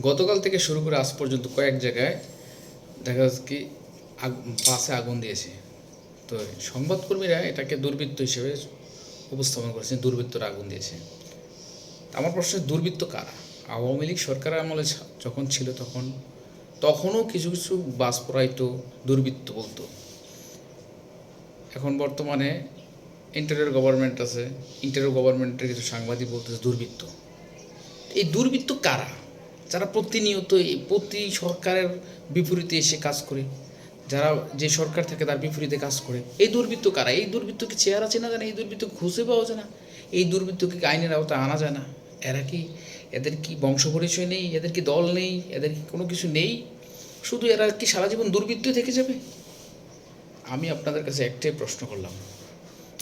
গতকাল থেকে শুরু করে আজ পর্যন্ত কয়েক জায়গায় দেখা যাচ্ছে কি বাসে আগুন দিয়েছে। তো সংবাদকর্মীরা এটাকে দুর্বৃত্ত হিসেবে উপস্থাপন করেছেন, দুর্বৃত্তরা আগুন দিয়েছে। আমার প্রশ্ন, দুর্বৃত্ত কারা? আওয়ামী লীগ সরকারের আমলে যখন ছিল তখন, তখনও কিছু কিছু বাস পড়াইতো দুর্বৃত্ত বলতো। এখন বর্তমানে ইন্টারিয়র গভর্নমেন্ট আছে ইন্টারিয়র গভর্নমেন্টের কিছু সাংবাদিক বলতেছে দুর্বৃত্ত। এই দুর্বৃত্ত কারা? যারা প্রতিনিয়ত প্রতি সরকারের বিপরীতে এসে কাজ করে, যারা যে সরকার থাকে তার বিপরীতে কাজ করে, এই দুর্বৃত্ত কারা? এই দুর্বৃত্তকে চেহারা চেনা যায় না, এই দুর্বৃত্ত খুঁজে পাওয়া যায় না, এই দুর্বৃত্তকে আইনের আওতায় আনা যায় না। এরা কি, এদের কি বংশ পরিচয় নেই, এদের কি দল নেই, এদের কি কোনো কিছু নেই? শুধু এরা কি সারা জীবন দুর্বৃত্তই থেকে যাবে? আমি আপনাদের কাছে একটাই প্রশ্ন করলাম।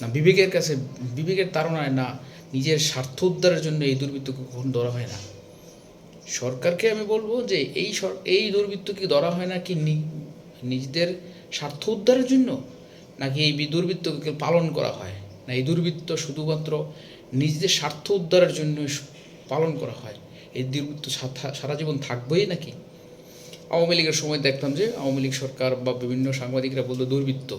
না, বিবেকের কাছে, বিবেকের তাড়নায় না, নিজের স্বার্থ উদ্ধারের জন্য এই দুর্বৃত্তকে কখন ধরা হয় না। সরকারকে আমি বলব যে এই এই দুর্বৃত্ত কি ধরা হয় না কি নিজেদের স্বার্থ উদ্ধারের জন্য? নাকি এই দুর্বৃত্তকে পালন করা হয়? না, এই দুর্বৃত্ত শুধুমাত্র নিজেদের স্বার্থ উদ্ধারের জন্য পালন করা হয়? এই দুর্বৃত্ত সারা জীবন থাকবেই নাকি? আওয়ামী লীগের সময় দেখতাম যে আওয়ামী লীগ সরকার বা বিভিন্ন সাংবাদিকরা বলতো দুর্বৃত্ত।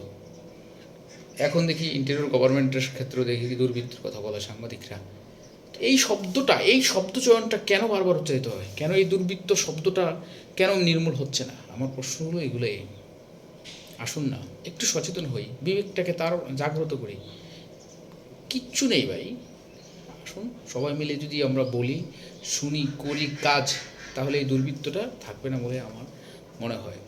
এখন দেখি ইন্টেরিয়র গভর্নমেন্টের ক্ষেত্রেও দেখি দুর্বৃত্তের কথা বলে সাংবাদিকরা। এই শব্দটা, এই শব্দ চয়নটা কেন বারবার উচ্চারিত হয়? কেন এই দুর্বৃত্ত শব্দটা কেন নির্মূল হচ্ছে না? আমার প্রশ্ন হলো এগুলোই আসুন না, একটু সচেতন হই, বিবেকটাকে তার জাগ্রত করি। কিচ্ছু নেই ভাই। আসুন, সবাই মিলে যদি আমরা বলি, শুনি, করি, কাজ, তাহলে এই দুর্বৃত্তটা থাকবে না বলে আমার মনে হয়।